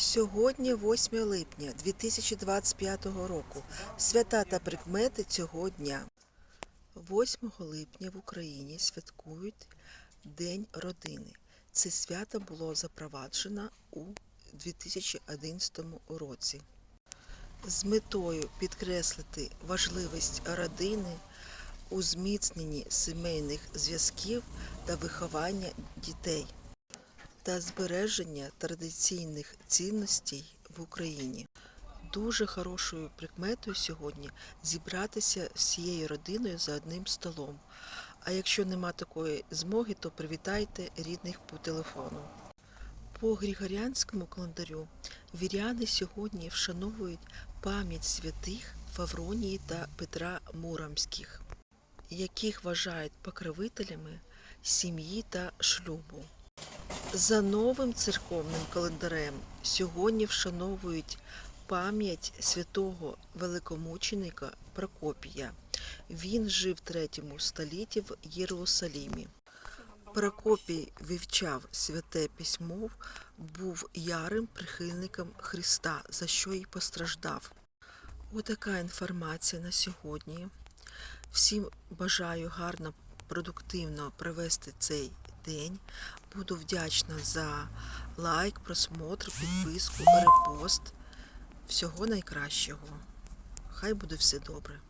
Сьогодні 8 липня 2025 року. Свята та прикмети цього дня. 8 липня в Україні святкують День родини. Це свято було запроваджено у 2011 році. З метою підкреслити важливість родини у зміцненні сімейних зв'язків та виховання дітей та збереження традиційних цінностей в Україні. Дуже хорошою прикметою сьогодні зібратися всією родиною за одним столом. А якщо нема такої змоги, то привітайте рідних по телефону. По Григоріанському календарю віряни сьогодні вшановують пам'ять святих Фавронії та Петра Муромських, яких вважають покровителями сім'ї та шлюбу. За новим церковним календарем сьогодні вшановують пам'ять святого великомученика Прокопія. Він жив в третьому столітті в Єрусалімі. Прокопій вивчав святе письмо, був ярим прихильником Христа, за що й постраждав. Отака інформація на сьогодні. Всім бажаю гарно, продуктивно провести цей день. Буду вдячна за лайк, просмотр, підписку, репост. Всього найкращого. Хай буде все добре.